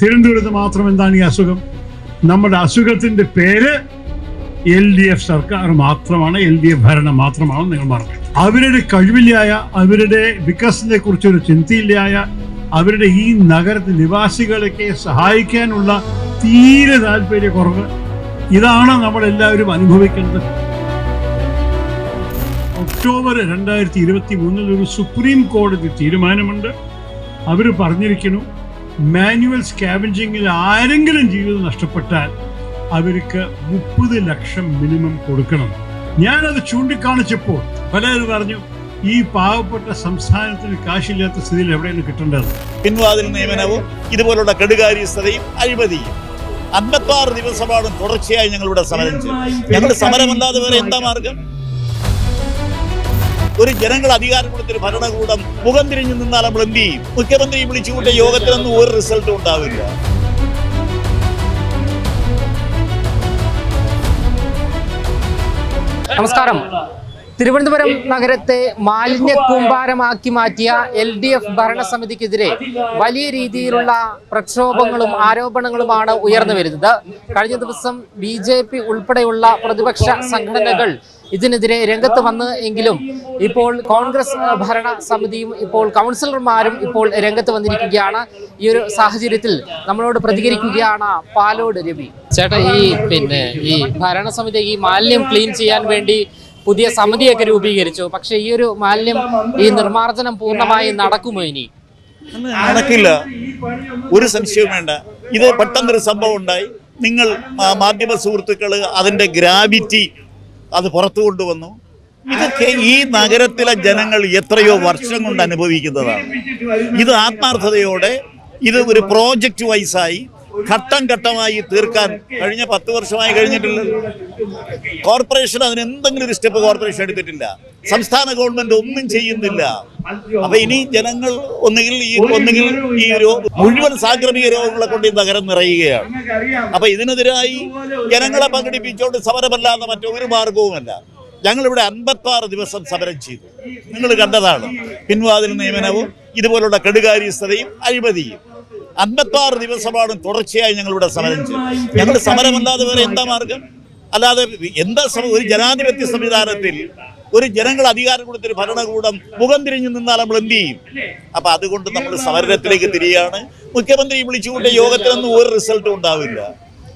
തിരുവനന്തപുരത്ത് മാത്രം എന്താണ് ഈ അസുഖം? നമ്മുടെ അസുഖത്തിന്റെ പേര് എൽ ഡി എഫ് സർക്കാർ മാത്രമാണ് എൽ ഡി എഫ് ഭരണം മാത്രമാണ് നിങ്ങൾ മറന്നു. അവരുടെ കഴിവില്ലായ അവരുടെ വികസനത്തെ കുറിച്ചൊരു ചിന്തയില്ലായ അവരുടെ ഈ നഗരത്തെ നിവാസികളൊക്കെ സഹായിക്കാനുള്ള തീരെ താല്പര്യക്കുറവ് ഇതാണ് നമ്മൾ എല്ലാവരും അനുഭവിക്കുന്നത് ഒക്ടോബർ രണ്ടായിരത്തി ഇരുപത്തി മൂന്നിൽ ഒരു സുപ്രീം കോടതി തീരുമാനമുണ്ട്. അവർ പറഞ്ഞിരിക്കുന്നു മാനുവൽ സ്കാവഞ്ചിങ്ങിൽ ആരെങ്കിലും ജീവിതം നഷ്ടപ്പെട്ടാൽ അവർക്ക് മുപ്പത് ലക്ഷം മിനിമം കൊടുക്കണം. ഞാനത് ചൂണ്ടിക്കാണിച്ചപ്പോൾ പലരും പറഞ്ഞു ഈ പാവപ്പെട്ട സംസ്ഥാനത്തിന് കാശില്ലാത്ത സ്ഥിതിയിൽ എവിടെയാണ് കിട്ടേണ്ടത്? പിൻവാതിൽ നിയമനവും ഇതുപോലുള്ള കെടുകാര്യസ്ഥതയും അഴിമതിയും അൻപത്താറ് ദിവസമാണ് തുടർച്ചയായി ഞങ്ങളിവിടെ സമരം ചെയ്തു ഞങ്ങളുടെ സമരമല്ലാതെ വേറെ എന്താ മാർഗം? ഒരു ജനങ്ങൾ അധികാരം കൊടുത്തൊരു ഭരണകൂടം മുഖം തിരിഞ്ഞു നിന്നാൽ നമ്മൾ എന്ത് ചെയ്യും? മുഖ്യമന്ത്രി വിളിച്ചുകൂട്ടിയ യോഗത്തിനൊന്നും ഒരു റിസൾട്ടും ഉണ്ടാവില്ല. നമസ്കാരം. തിരുവനന്തപുരം നഗരത്തെ മാലിന്യ കൂമ്പാരമാക്കി മാറ്റിയ എൽ ഡി എഫ് ഭരണസമിതിക്കെതിരെ വലിയ രീതിയിലുള്ള പ്രക്ഷോഭങ്ങളും ആരോപണങ്ങളുമാണ് ഉയർന്നു വരുന്നത്. കഴിഞ്ഞ ദിവസം ബി ജെ പി ഉൾപ്പെടെയുള്ള പ്രതിപക്ഷ സംഘടനകൾ ഇതിനെതിരെ രംഗത്ത് വന്ന് എങ്കിലും ഇപ്പോൾ കോൺഗ്രസ് ഭരണ സമിതിയും ഇപ്പോൾ കൗൺസിലർമാരും ഇപ്പോൾ രംഗത്ത് വന്നിരിക്കുകയാണ്. ഈ ഒരു സാഹചര്യത്തിൽ നമ്മളോട് പ്രതികരിക്കുകയാണ് പാലോട് രവി. ചേട്ടാ ഈ പിന്നെ ഈ ഭരണസമിതി ഈ മാലിന്യം ക്ലീൻ ചെയ്യാൻ വേണ്ടി പുതിയ സമിതിയൊക്കെ രൂപീകരിച്ചു. പക്ഷേ ഈ ഒരു മാലിന്യം ഈ നിർമ്മാർജനം പൂർണമായി നടക്കുമോ ഇനി? നടക്കില്ല. ഒരു സംശയവും വേണ്ട. ഇത് പെട്ടെന്നൊരു സംഭവം ഉണ്ടായി. നിങ്ങൾ മാധ്യമ സുഹൃത്തുക്കൾ അതിന്റെ ഗ്രാവിറ്റി അത് പുറത്തു കൊണ്ടുവന്നു. ഇതൊക്കെ ഈ നഗരത്തിലെ ജനങ്ങൾ എത്രയോ വർഷം കൊണ്ട് അനുഭവിക്കുന്നതാണ്. ഇത് ആത്മാർത്ഥതയോടെ ഇത് ഒരു പ്രോജക്റ്റ് വൈസായി ഘട്ടം ഘട്ടമായി തീർക്കാൻ കഴിഞ്ഞ പത്ത് വർഷമായി കഴിഞ്ഞിട്ടുള്ളത് കോർപ്പറേഷൻ അതിന് എന്തെങ്കിലും ഒരു സ്റ്റെപ്പ് കോർപ്പറേഷൻ എടുത്തിട്ടില്ല. സംസ്ഥാന ഗവൺമെന്റ് ഒന്നും ചെയ്യുന്നില്ല. അപ്പൊ ഇനി ജനങ്ങൾ ഒന്നുകിൽ ഈ ഒന്നുകിൽ ഈ മുഴുവൻ സാംക്രമിക രോഗങ്ങളെ കൊണ്ട് ഈ നഗരം നിറയുകയാണ്. അപ്പൊ ഇതിനെതിരായി ജനങ്ങളെ പങ്കെടുപ്പിച്ചുകൊണ്ട് സമരമല്ലാതെ മറ്റൊരു മാർഗവുമല്ല. ഞങ്ങളിവിടെ അൻപത്തി ആറ് ദിവസം സമരം ചെയ്തു. നിങ്ങൾ കണ്ടതാണ്. പിൻവാതിൽ നിയമനവും ഇതുപോലുള്ള കെടുകാര്യസ്ഥതയും അഴിമതിയും. അൻപത്തി ആറ് ദിവസമാണ് തുടർച്ചയായി ഞങ്ങളിവിടെ സമരം ചെയ്തു ഞങ്ങൾ സമരമല്ലാതെ വേറെ എന്താ മാർഗം? അല്ലാതെ എന്താ സമ- ഒരു ജനാധിപത്യ സംവിധാനത്തിൽ ഒരു ജനങ്ങൾ അധികാരം കൊടുത്തൊരു ഭരണകൂടം മുഖം തിരിഞ്ഞു നിന്നാൽ നമ്മൾ എന്ത് ചെയ്യും? അപ്പൊ അതുകൊണ്ട് നമ്മൾ സമരത്തിലേക്ക് തിരിയാണ്. മുഖ്യമന്ത്രി വിളിച്ചുകൊണ്ട് യോഗത്തിനൊന്നും ഒരു റിസൾട്ടും ഉണ്ടാവില്ല.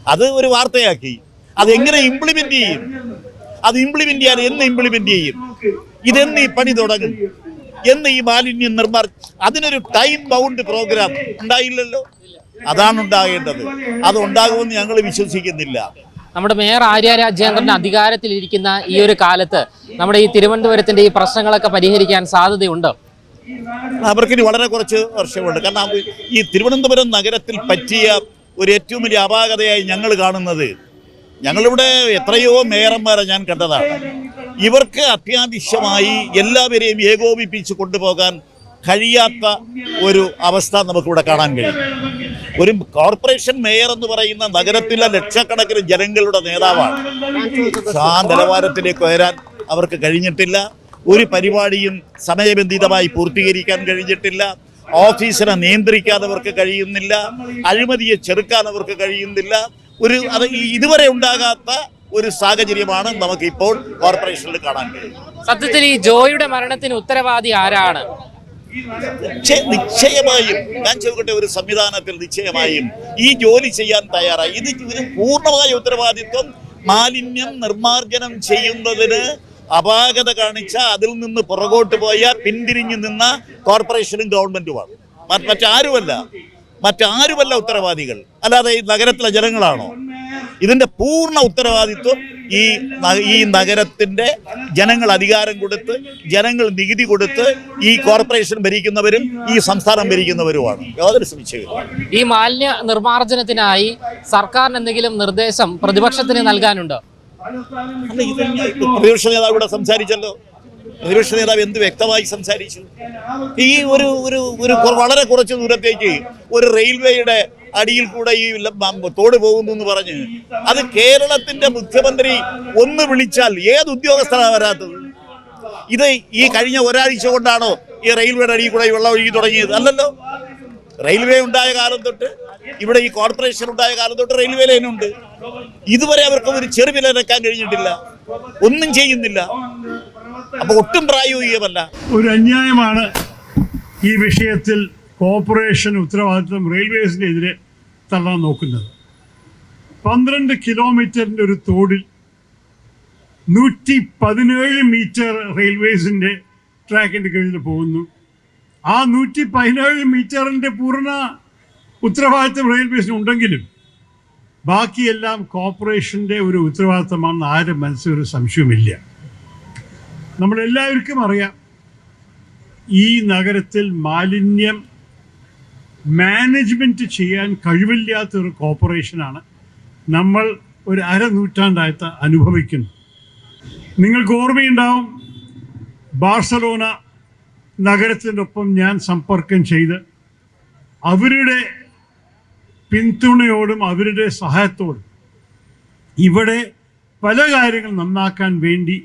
അത് ഒരു വാർത്തയാക്കി. അത് എങ്ങനെ ഇംപ്ലിമെന്റ് ചെയ്യും? അത് ഇംപ്ലിമെന്റ് ചെയ്യാൻ എന്ന് ഇംപ്ലിമെന്റ് ചെയ്യും? ഇതെന്ന് ഈ പണി തുടങ്ങും? എന്ന് ഈ മാലിന്യം നിർമ്മാർ അതിനൊരു ടൈം ബൗണ്ട് പ്രോഗ്രാം ഉണ്ടായില്ലല്ലോ? അതാണ് ഉണ്ടാകേണ്ടത്. അത് ഉണ്ടാകുമെന്ന് ഞങ്ങൾ വിശ്വസിക്കുന്നില്ല. നമ്മുടെ മേയർ ആര്യ രാജേന്ദ്രൻ അധികാരത്തിലിരിക്കുന്ന ഈ ഒരു കാലത്ത് നമ്മുടെ ഈ തിരുവനന്തപുരത്തിന്റെ ഈ പ്രശ്നങ്ങളൊക്കെ പരിഹരിക്കാൻ സാധ്യതയുണ്ടോ? അവർക്ക് ഇനി വളരെ കുറച്ച് വർഷമുണ്ട്. കാരണം ഈ തിരുവനന്തപുരം നഗരത്തിൽ പറ്റിയ ഒരു ഏറ്റവും വലിയ അപാകതയായി ഞങ്ങൾ കാണുന്നത് ഞങ്ങളിവിടെ എത്രയോ മേയർമാരെ ഞാൻ കണ്ടതാണ്. ഇവർക്ക് അത്യാവശ്യമായി എല്ലാവരെയും ഏകോപിപ്പിച്ച് കൊണ്ടുപോകാൻ കഴിയാത്ത ഒരു അവസ്ഥ നമുക്കിവിടെ കാണാൻ കഴിയും. ഒരു കോർപ്പറേഷൻ മേയർ എന്ന് പറയുന്ന നഗരത്തിലെ ലക്ഷക്കണക്കിന് ജനങ്ങളുടെ നേതാവാണ്. ആ നിലവാരത്തിലേക്ക് ഉയരാൻ അവർക്ക് കഴിഞ്ഞിട്ടില്ല. ഒരു പരിപാടിയും സമയബന്ധിതമായി പൂർത്തീകരിക്കാൻ കഴിഞ്ഞിട്ടില്ല. ഓഫീസിനെ നിയന്ത്രിക്കാൻ അവർക്ക് കഴിയുന്നില്ല. അഴിമതിയെ ചെറുക്കാൻ അവർക്ക് കഴിയുന്നില്ല. ഒരു അത് ഇതുവരെ ഉണ്ടാകാത്ത ഒരു സാഹചര്യമാണ് നമുക്ക് ഇപ്പോൾ കോർപ്പറേഷനിൽ കാണാൻ കഴിയും സത്യത്തിൽ ഈ ജോയിയുടെ മരണത്തിന് ഉത്തരവാദി ആരാണ്? നിശ്ചയ- നിശ്ചയമായും ഞാൻ ചോദിക്കട്ടെ ഒരു സംവിധാനത്തിൽ നിശ്ചയമായും ഈ ജോലി ചെയ്യാൻ തയ്യാറായി. ഇത് ഇതിന് പൂർണമായ ഉത്തരവാദിത്വം മാലിന്യം നിർമ്മാർജനം ചെയ്യുന്നതിന് അപാകത കാണിച്ച അതിൽ നിന്ന് പുറകോട്ട് പോയ പിന്തിരിഞ്ഞു നിന്ന കോർപ്പറേഷനും ഗവൺമെന്റുമാണ്. മറ്റാരുമല്ല. മറ്റാരുമല്ല ഉത്തരവാദികൾ. അല്ലാതെ ഈ നഗരത്തിലെ ജനങ്ങളാണോ? ഇതിന്റെ പൂർണ ഉത്തരവാദിത്വം ഈ ഈ നഗരത്തിന്റെ ജനങ്ങൾ അധികാരം കൊടുത്ത് ജനങ്ങൾ നികുതി കൊടുത്ത് ഈ കോർപ്പറേഷൻ ഭരിക്കുന്നവരും ഈ സംസ്ഥാനം ഭരിക്കുന്നവരുമാണ്. യാതൊരു സംശയവും ഈ മാലിന്യ നിർമ്മാർജനത്തിനായി സർക്കാരിന് എന്തെങ്കിലും നിർദ്ദേശം പ്രതിപക്ഷത്തിന് നൽകാനുണ്ടോ? അല്ല ഇത് ഞാൻ- പ്രതിപക്ഷ നേതാവ് ഇവിടെ സംസാരിച്ചല്ലോ. പ്രതിപക്ഷ നേതാവ് എന്ത് വ്യക്തമായി സംസാരിച്ചു? ഈ ഒരു ഒരു ഒരു വളരെ കുറച്ച് ദൂരത്തേക്ക് ഒരു റെയിൽവേയുടെ അടിയിൽ കൂടെ ഈ തോട് പോകുന്നു എന്ന് പറഞ്ഞ് അത് കേരളത്തിന്റെ മുഖ്യമന്ത്രി ഒന്ന് വിളിച്ചാൽ ഏത് ഉദ്യോഗസ്ഥനാണ് വരാത്തത്? ഇത് ഈ കഴിഞ്ഞ ഒരാഴ്ച കൊണ്ടാണോ ഈ റെയിൽവേയുടെ അടിയിൽ കൂടെ വെള്ളം ഒഴുകി തുടങ്ങിയത്? അല്ലല്ലോ. റെയിൽവേ ഉണ്ടായ കാലം തൊട്ട് ഇവിടെ ഈ കോർപ്പറേഷൻ ഉണ്ടായ കാലം തൊട്ട് റെയിൽവേ ലൈനുണ്ട്. ഇതുവരെ അവർക്ക് ഒരു ചെറുവിലനക്കാൻ കഴിഞ്ഞിട്ടില്ല. ഒന്നും ചെയ്യുന്നില്ല. അപ്പൊ ഒട്ടും പ്രായോഗികമല്ല. ഒരു അന്യായമാണ് ഈ വിഷയത്തിൽ കോർപ്പറേഷൻ ഉത്തരവാദിത്വം റെയിൽവേസിനെതിരെ തള്ളാൻ നോക്കുന്നത്. പന്ത്രണ്ട് കിലോമീറ്ററിന്റെ ഒരു തോടിൽ നൂറ്റി പതിനേഴ് മീറ്റർ റെയിൽവേസിന്റെ ട്രാക്കിന്റെ കീഴിൽ പോകുന്നു. ആ നൂറ്റി പതിനേഴ് മീറ്ററിന്റെ പൂർണ ഉത്തരവാദിത്വം റെയിൽവേസിന് ഉണ്ടെങ്കിലും ബാക്കിയെല്ലാം കോർപ്പറേഷന്റെ ഒരു ഉത്തരവാദിത്തമാണെന്ന് ആരും മനസ്സിലൊരു സംശയവുമില്ല. നമ്മളെല്ലാവർക്കും അറിയാം ഈ നഗരത്തിൽ മാലിന്യം മാനേജ്മെന്റ് ചെയ്യാൻ കഴിവില്ലാത്ത ഒരു കോർപ്പറേഷനാണ് നമ്മൾ ഒരു അരനൂറ്റാണ്ടായിട്ട് അനുഭവിക്കുന്നു. നിങ്ങൾക്ക് ഓർമ്മയുണ്ടാവും ബാർസലോണ നഗരത്തിന്റെ ഒപ്പം ഞാൻ സമ്പർക്കം ചെയ്ത് അവരുടെ പിന്തുണയോടും അവരുടെ സഹായത്തോടും ഇവിടെ പല കാര്യങ്ങൾ നന്നാക്കാൻ വേണ്ടി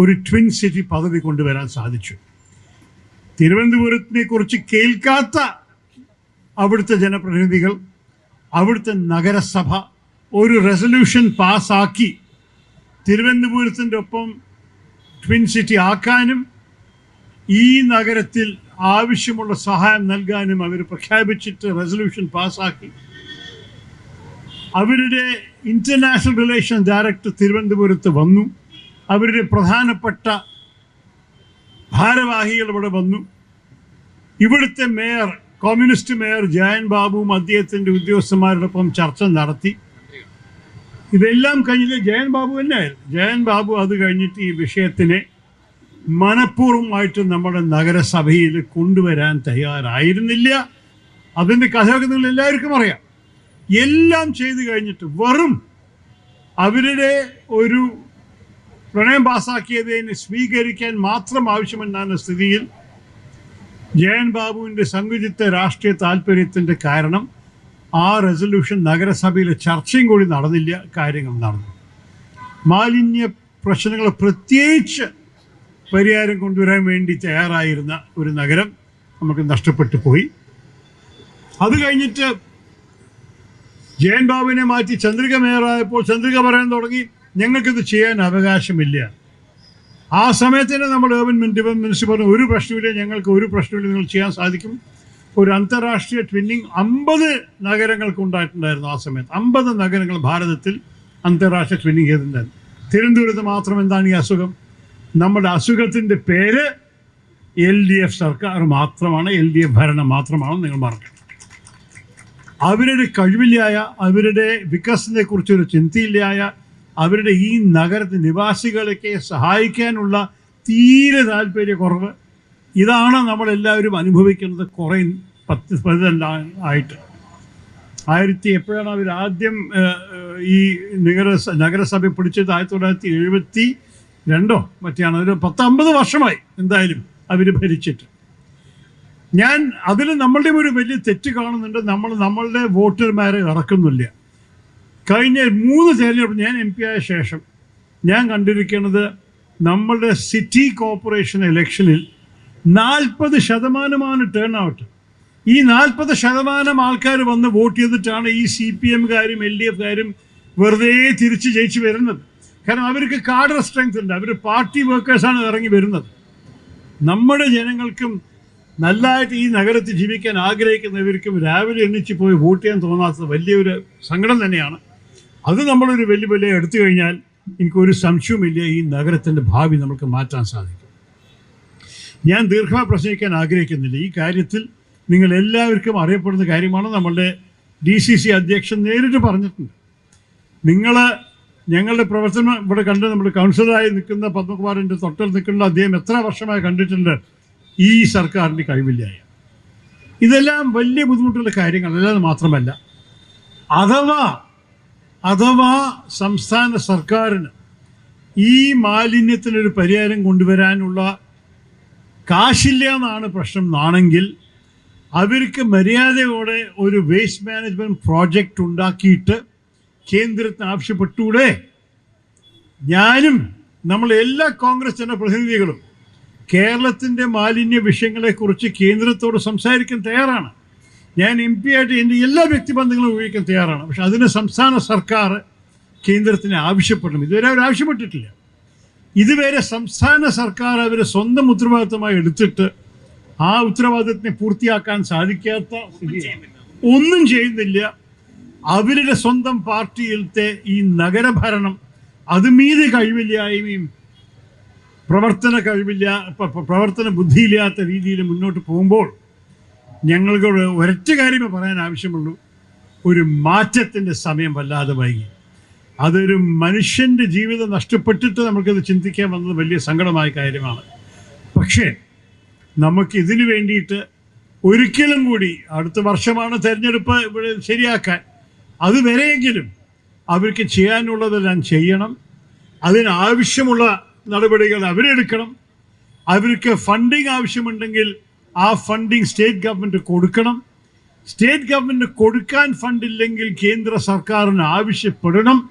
ഒരു ട്വിൻ സിറ്റി പദവി കൊണ്ടുവരാൻ സാധിച്ചു. തിരുവനന്തപുരത്തിനെ കുറിച്ച് കേൾക്കാത്ത അവിടുത്തെ ജനപ്രതിനിധികൾ അവിടുത്തെ നഗരസഭ ഒരു റെസൊല്യൂഷൻ പാസ്സാക്കി തിരുവനന്തപുരത്തിന്റെ ഒപ്പം ട്വിൻ സിറ്റി ആക്കാനും ഈ നഗരത്തിൽ ആവശ്യമുള്ള സഹായം നൽകാനും അവർ പ്രഖ്യാപിച്ചിട്ട് റെസൊല്യൂഷൻ പാസ്സാക്കി. അവരുടെ ഇന്റർനാഷണൽ റിലേഷൻ ഡയറക്ടർ തിരുവനന്തപുരത്ത് വന്നു. അവരുടെ പ്രധാനപ്പെട്ട ഭാരവാഹികൾ ഇവിടെ വന്നു. ഇവിടുത്തെ മേയർ കമ്മ്യൂണിസ്റ്റ് മേയർ ജയൻ ബാബുവും അദ്ദേഹത്തിന്റെ ഉദ്യോഗസ്ഥന്മാരോടൊപ്പം ചർച്ച നടത്തി. ഇതെല്ലാം കഴിഞ്ഞിട്ട് ജയൻ ബാബു തന്നെയായിരുന്നു. ജയൻ ബാബു അത് കഴിഞ്ഞിട്ട് ഈ വിഷയത്തിനെ മനഃപൂർവമായിട്ട് നമ്മുടെ നഗരസഭയിൽ കൊണ്ടുവരാൻ തയ്യാറായിരുന്നില്ല. അതിന്റെ കഥയൊക്കെ നിങ്ങൾ എല്ലാവർക്കും അറിയാം. എല്ലാം ചെയ്തു കഴിഞ്ഞിട്ട് വെറും അവരുടെ ഒരു പ്രണയം പാസാക്കിയതിനെ സ്വീകരിക്കാൻ മാത്രം ആവശ്യമെന്നാണ് സ്ഥിതിയിൽ ജയൻ ബാബുവിന്റെ സങ്കുചിത്ത രാഷ്ട്രീയ താല്പര്യത്തിന്റെ കാരണം. ആ റെസൊല്യൂഷൻ നഗരസഭയിലെ ചർച്ചയും കൂടി നടന്നില്ല കാര്യങ്ങൾ നടന്നു. മാലിന്യ പ്രശ്നങ്ങൾ പ്രത്യേകിച്ച് പരിഹാരം കൊണ്ടുവരാൻ വേണ്ടി തയ്യാറായിരുന്ന ഒരു നഗരം നമുക്ക് നഷ്ടപ്പെട്ടു പോയി. അത് കഴിഞ്ഞിട്ട് ജയൻ ബാബുവിനെ മാറ്റി ചന്ദ്രിക മേയറായപ്പോൾ ചന്ദ്രിക പറയാൻ തുടങ്ങി. ഞങ്ങൾക്കിത് ചെയ്യാൻ അവകാശമില്ല. ആ സമയത്ത് തന്നെ നമ്മൾ ഏർബൻ മിനിസ്റ്റർ പറഞ്ഞു ഒരു പ്രശ്നമില്ല ഞങ്ങൾക്ക് ഒരു പ്രശ്നമില്ല നിങ്ങൾ ചെയ്യാൻ സാധിക്കും. ഒരു അന്താരാഷ്ട്രീയ ട്വിന്നിങ് അമ്പത് നഗരങ്ങൾക്ക് ഉണ്ടായിട്ടുണ്ടായിരുന്നു ആ സമയത്ത്. അമ്പത് നഗരങ്ങൾ ഭാരതത്തിൽ അന്താരാഷ്ട്ര ട്വിന്നിങ് ചെയ്തിട്ടുണ്ടായിരുന്നു. തിരുവനന്തപുരത്ത് മാത്രം എന്താണ് ഈ അസുഖം? നമ്മുടെ അസുഖത്തിന്റെ പേര് എൽ ഡി എഫ് സർക്കാർ മാത്രമാണ്. എൽ ഡി എഫ് ഭരണം മാത്രമാണ് നിങ്ങൾ മറക്കണം. അവരുടെ കഴിവില്ലായ അവരുടെ വികസനത്തെക്കുറിച്ചൊരു ചിന്തയില്ലായ അവരുടെ ഈ നഗരത്തെ നിവാസികളൊക്കെ സഹായിക്കാനുള്ള തീരെ താല്പര്യക്കുറവ്. ഇതാണ് നമ്മളെല്ലാവരും അനുഭവിക്കുന്നത് കുറേ പത്ത് ആയിട്ട്. ആയിരത്തി എപ്പോഴാണ് അവർ ആദ്യം ഈ നഗര നഗരസഭ പിടിച്ചത്? ആയിരത്തി തൊള്ളായിരത്തി എഴുപത്തി രണ്ടോ മറ്റാണ് ഒരു പത്തമ്പത് വർഷമായി എന്തായാലും അവർ ഭരിച്ചിട്ട്. ഞാൻ അതിൽ നമ്മളുടെ ഒരു വലിയ തെറ്റ് കാണുന്നുണ്ട്. നമ്മൾ നമ്മളുടെ വോട്ടർമാരെ ഇറക്കുന്നില്ല. കഴിഞ്ഞ മൂന്ന് തെരഞ്ഞെടുപ്പ് ഞാൻ എം പി ആയ ശേഷം ഞാൻ കണ്ടിരിക്കുന്നത് നമ്മളുടെ സിറ്റി കോർപ്പറേഷൻ ഇലക്ഷനിൽ നാൽപ്പത് ശതമാനമാണ് ടേൺ ഔട്ട് ഈ നാൽപ്പത് ശതമാനം ആൾക്കാർ വന്ന് വോട്ട് ചെയ്തിട്ടാണ് ഈ സി പി എംകാരും എൽ ഡി എഫുകാരും വെറുതെ തിരിച്ച് ജയിച്ച് വരുന്നത്. കാരണം അവർക്ക് കാഡർ സ്ട്രെങ്ത് ഉണ്ട്. അവർ പാർട്ടി വർക്കേഴ്സാണ് ഇറങ്ങി വരുന്നത്. നമ്മുടെ ജനങ്ങൾക്കും നല്ലതായിട്ട് ഈ നഗരത്തിൽ ജീവിക്കാൻ ആഗ്രഹിക്കുന്നവർക്കും രാവിലെ എണ്ണിച്ച് പോയി വോട്ട് ചെയ്യാൻ തോന്നാത്തത് വലിയൊരു സങ്കടം തന്നെയാണ്. അത് നമ്മളൊരു വെല്ലുവിളി എടുത്തു കഴിഞ്ഞാൽ എനിക്കൊരു സംശയവുമില്ല ഈ നഗരത്തിന്റെ ഭാവി നമുക്ക് മാറ്റാൻ സാധിക്കും. ഞാൻ ദീർഘമായി പ്രശ്നിക്കാൻ ആഗ്രഹിക്കുന്നില്ല. ഈ കാര്യത്തിൽ നിങ്ങൾ എല്ലാവർക്കും അറിയപ്പെടുന്ന കാര്യമാണ് നമ്മളുടെ ഡി സി സി അധ്യക്ഷൻ നേരിട്ട് പറഞ്ഞിട്ടുണ്ട്. നിങ്ങൾ ഞങ്ങളുടെ പ്രവർത്തനം ഇവിടെ കണ്ട് നമ്മൾ കൗൺസിലറായി നിൽക്കുന്ന പത്മകുമാറിന്റെ തൊട്ടിൽ നിൽക്കുന്ന അദ്ദേഹം എത്ര വർഷമായി കണ്ടിട്ടുണ്ട്? ഈ സർക്കാരിന്റെ കഴിവില്ലായ ഇതെല്ലാം വലിയ ബുദ്ധിമുട്ടുള്ള കാര്യങ്ങൾ അല്ലാതെ മാത്രമല്ല. അഥവാ അഥവാ സംസ്ഥാന സർക്കാരിന് ഈ മാലിന്യത്തിനൊരു പരിഹാരം കൊണ്ടുവരാനുള്ള കാശില്ല എന്നാണ് പ്രശ്നം. എന്നാണെങ്കിൽ അവർക്ക് മര്യാദയോടെ ഒരു വേസ്റ്റ് മാനേജ്മെന്റ് പ്രോജക്റ്റ് ഉണ്ടാക്കിയിട്ട് കേന്ദ്രത്തിന് ആവശ്യപ്പെട്ടൂടെ ഞാനും നമ്മൾ എല്ലാ കോൺഗ്രസ് ജനപ്രതിനിധികളും കേരളത്തിന്റെ മാലിന്യ വിഷയങ്ങളെക്കുറിച്ച് കേന്ദ്രത്തോട് സംസാരിക്കാൻ തയ്യാറാണ്. ഞാൻ എം പി ആയിട്ട് എന്റെ എല്ലാ വ്യക്തിബന്ധങ്ങളും ഉപയോഗിക്കാൻ തയ്യാറാണ്. പക്ഷെ അതിന് സംസ്ഥാന സർക്കാർ കേന്ദ്രത്തിന് ആവശ്യപ്പെടണം. ഇതുവരെ അവർ ആവശ്യപ്പെട്ടിട്ടില്ല. ഇതുവരെ സംസ്ഥാന സർക്കാർ അവരെ സ്വന്തം ഉത്തരവാദിത്തമായി എടുത്തിട്ട് ആ ഉത്തരവാദിത്തത്തിനെ പൂർത്തിയാക്കാൻ സാധിക്കാത്ത ഒന്നും ചെയ്യുന്നില്ല. അവരുടെ സ്വന്തം പാർട്ടിയിലത്തെ ഈ നഗരഭരണം അത് മീതി കഴിവില്ലായ്മയും പ്രവർത്തന കഴിവില്ല പ്രവർത്തന ബുദ്ധിയില്ലാത്ത രീതിയിൽ മുന്നോട്ട് പോകുമ്പോൾ ഞങ്ങൾക്ക് ഒരു ഒരൊറ്റ കാര്യമേ പറയാൻ ആവശ്യമുള്ളൂ. ഒരു മാറ്റത്തിന്റെ സമയം വല്ലാതെ വൈകി. അതൊരു മനുഷ്യന്റെ ജീവിതം നഷ്ടപ്പെട്ടിട്ട് നമുക്കത് ചിന്തിക്കാൻ വന്നത് വലിയ സങ്കടമായ കാര്യമാണ്. പക്ഷേ നമുക്കിതിനു വേണ്ടിയിട്ട് ഒരിക്കലും കൂടി അടുത്ത വർഷമാണ് തിരഞ്ഞെടുപ്പ് ഇവിടെ ശരിയാക്കാൻ. അതുവരെയെങ്കിലും അവർക്ക് ചെയ്യാനുള്ളതെല്ലാം ചെയ്യണം. അതിനാവശ്യമുള്ള നടപടികൾ അവരെടുക്കണം. അവർക്ക് ഫണ്ടിങ് ആവശ്യമുണ്ടെങ്കിൽ ആ ഫണ്ടിങ് സ്റ്റേറ്റ് ഗവൺമെന്റ് കൊടുക്കണം. സ്റ്റേറ്റ് ഗവൺമെന്റ് കൊടുക്കാൻ ഫണ്ടില്ലെങ്കിൽ കേന്ദ്ര സർക്കാരിന് ആവശ്യപ്പെടണം.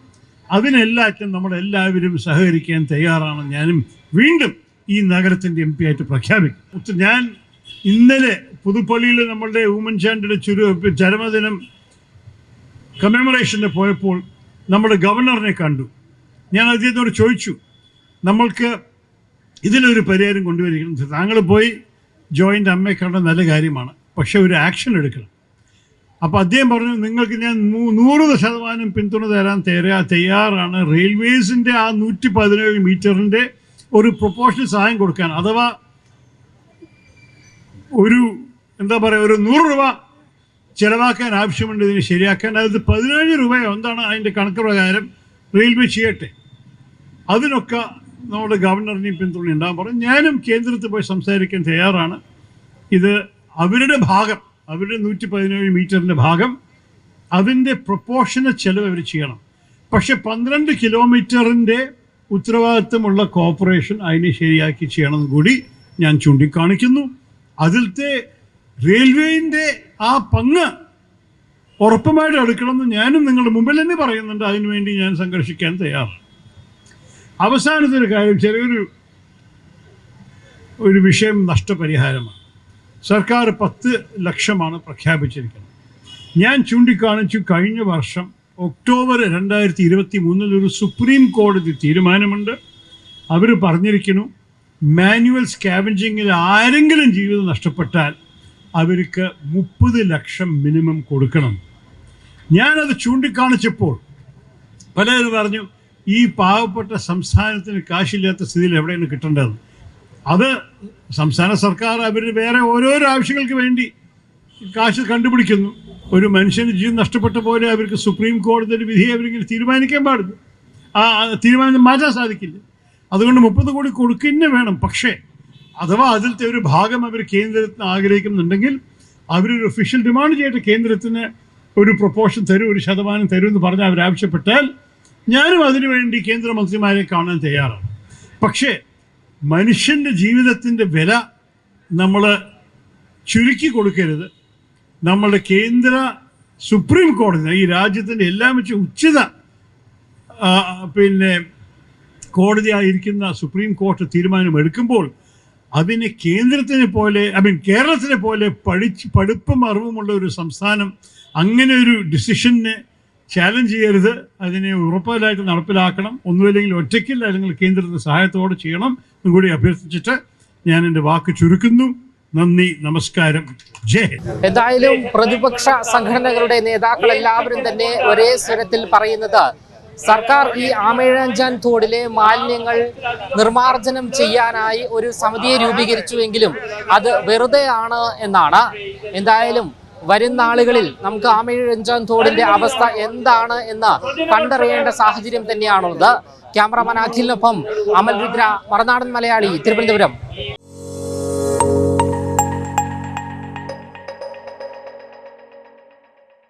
അതിനെല്ലാറ്റും നമ്മളെല്ലാവരും സഹകരിക്കാൻ തയ്യാറാണ്. ഞാനും വീണ്ടും ഈ നഗരത്തിന്റെ എം പി ആയിട്ട് പ്രഖ്യാപിക്കും. ഞാൻ ഇന്നലെ പുതുപ്പള്ളിയിൽ നമ്മളുടെ ഉമ്മൻചാണ്ടിയുടെ ചുരു ചരമദിനം കമ്മെമറേഷന് പോയപ്പോൾ നമ്മുടെ ഗവർണറിനെ കണ്ടു. ഞാൻ അദ്ദേഹത്തോട് ചോദിച്ചു നമ്മൾക്ക് ഇതിനൊരു പരിഹാരം കൊണ്ടുവരികയും താങ്കൾ പോയി ജോയിന്റ് അമ്മയെ കണ്ട നല്ല കാര്യമാണ്. പക്ഷേ ഒരു ആക്ഷൻ എടുക്കണം. അപ്പോൾ അദ്ദേഹം പറഞ്ഞു നിങ്ങൾക്ക് ഞാൻ നൂറ് ശതമാനം പിന്തുണ തരാൻ തയ്യാ തയ്യാറാണ്. റെയിൽവേസിന്റെ ആ നൂറ്റി പതിനേഴ് മീറ്ററിന്റെ ഒരു പ്രൊപ്പോഷണൽ സഹായം കൊടുക്കാൻ. അഥവാ ഒരു എന്താ പറയുക ഒരു നൂറ് രൂപ ചിലവാക്കാൻ ആവശ്യമുണ്ട് ഇതിന് ശരിയാക്കാൻ. അതായത് പതിനേഴ് രൂപയോ എന്താണ് അതിന്റെ കണക്ക് പ്രകാരം റെയിൽവേ ചെയ്യട്ടെ. അതിനൊക്കെ നമ്മുടെ ഗവർണറിനെയും പിന്തുണയുണ്ടാകാൻ പറഞ്ഞു ഞാനും കേന്ദ്രത്തിൽ പോയി സംസാരിക്കാൻ തയ്യാറാണ്. ഇത് അവരുടെ ഭാഗം അവരുടെ നൂറ്റി പതിനേഴ് മീറ്ററിന്റെ ഭാഗം അതിന്റെ പ്രൊപ്പോഷണൽ ചെലവ് അവർ ചെയ്യണം. പക്ഷെ പന്ത്രണ്ട് കിലോമീറ്ററിന്റെ ഉത്തരവാദിത്വമുള്ള കോർപ്പറേഷൻ അതിനെ ശരിയാക്കി ചെയ്യണം കൂടി ഞാൻ ചൂണ്ടിക്കാണിക്കുന്നു. അതിലത്തെ റെയിൽവേന്റെ ആ പങ്ക് ഉറപ്പുമായിട്ട് എടുക്കണമെന്ന് ഞാനും നിങ്ങളുടെ മുമ്പിൽ തന്നെ പറയുന്നുണ്ട്. അതിനുവേണ്ടി ഞാൻ സംഘർഷിക്കാൻ തയ്യാറാണ്. അവസാനത്തെ ഒരു കാര്യം ചെറിയൊരു ഒരു വിഷയം നഷ്ടപരിഹാരമാണ്. സർക്കാർ പത്ത് ലക്ഷമാണ് പ്രഖ്യാപിച്ചിരിക്കുന്നത്. ഞാൻ ചൂണ്ടിക്കാണിച്ചു കഴിഞ്ഞ വർഷം ഒക്ടോബർ രണ്ടായിരത്തി ഇരുപത്തി മൂന്നിൽ ഒരു സുപ്രീം കോടതി തീരുമാനമുണ്ട്. അവർ പറഞ്ഞിരിക്കുന്നു മാനുവൽ സ്കാവഞ്ചിങ്ങിൽ ആരെങ്കിലും ജീവിതം നഷ്ടപ്പെട്ടാൽ അവർക്ക് മുപ്പത് ലക്ഷം മിനിമം കൊടുക്കണം. ഞാനത് ചൂണ്ടിക്കാണിച്ചപ്പോൾ പലരും പറഞ്ഞു ഈ പാവപ്പെട്ട സംസ്ഥാനത്തിന് കാശില്ലാത്ത സ്ഥിതിയിൽ എവിടെയാണ് കിട്ടേണ്ടത്? അത് സംസ്ഥാന സർക്കാർ അവർ വേറെ ഓരോരോ ആവശ്യങ്ങൾക്ക് വേണ്ടി കാശ് കണ്ടുപിടിക്കുന്നു. ഒരു മനുഷ്യന് ജീവൻ നഷ്ടപ്പെട്ട പോലെ അവർക്ക് സുപ്രീം കോടതിയുടെ വിധിയെ അവരിങ്ങനെ തീരുമാനിക്കാൻ പാടില്ല. ആ തീരുമാനം മാറ്റാൻ സാധിക്കില്ല. അതുകൊണ്ട് മുപ്പത് കോടി കൊടുക്കുന്നേ വേണം. പക്ഷേ അഥവാ അതിലത്തെ ഒരു ഭാഗം അവർ കേന്ദ്രത്തിന് ആഗ്രഹിക്കുന്നുണ്ടെങ്കിൽ അവരൊരു ഒഫീഷ്യൽ ഡിമാൻഡ് ചെയ്തിട്ട് കേന്ദ്രത്തിന് ഒരു പ്രൊപ്പോഷൻ തരും ഒരു ശതമാനം തരും എന്ന് പറഞ്ഞ് അവർ ആവശ്യപ്പെട്ടാൽ ഞാനും അതിനുവേണ്ടി കേന്ദ്രമന്ത്രിമാരെ കാണാൻ തയ്യാറാണ്. പക്ഷേ മനുഷ്യന്റെ ജീവിതത്തിന്റെ വില നമ്മൾ ചുരുക്കി കൊടുക്കരുത്. നമ്മളുടെ കേന്ദ്ര സുപ്രീം കോടതി ഈ രാജ്യത്തിന്റെ എല്ലാം വെച്ച് ഉച്ചിത പിന്നെ കോടതിയായിരിക്കുന്ന സുപ്രീം കോർട്ട് തീരുമാനം എടുക്കുമ്പോൾ അതിനെ കേന്ദ്രത്തിനെ പോലെ ഐ മീൻ കേരളത്തിനെ പോലെ പഠിച്ച് പഠിപ്പും അറിവുമുള്ള ഒരു സംസ്ഥാനം അങ്ങനെ ഒരു ഡിസിഷനെ ചാലഞ്ച് ചെയ്യരുത്. അതിനെ ഉറപ്പായിട്ട് നടപ്പിലാക്കണം. ഒന്നുമില്ലെങ്കിൽ ഒറ്റയ്ക്കില്ല അല്ലെങ്കിൽ കേന്ദ്രത്തിന്റെ സഹായത്തോടെ ചെയ്യണം എന്നും കൂടി അഭ്യർത്ഥിച്ചിട്ട് ഞാൻ എന്റെ വാക്ക് ചുരുക്കുന്നു. നന്ദി നമസ്കാരം. ജയ് എന്തായാലും പ്രതിപക്ഷ സംഘടനകളുടെ നേതാക്കൾ എല്ലാവരും തന്നെ ഒരേ സ്വരത്തിൽ പറയുന്നത് സർക്കാർ ഈ ആമേഴഞ്ചാൻ തോടിലെ മാലിന്യങ്ങൾ നിർമാർജനം ചെയ്യാനായി ഒരു സമിതിയെ രൂപീകരിച്ചുവെങ്കിലും അത് വെറുതെയാണ് എന്നാണ്. എന്തായാലും വരും നാളുകളിൽ നമുക്ക് ആമേഴഞ്ചാൻ തോടിന്റെ അവസ്ഥ എന്താണ് എന്ന് കണ്ടറിയേണ്ട സാഹചര്യം തന്നെയാണുള്ളത്. ക്യാമറമാൻ അഖിലിനൊപ്പം അമൽ രുദ്ര മറനാടൻ മലയാളി തിരുവനന്തപുരം.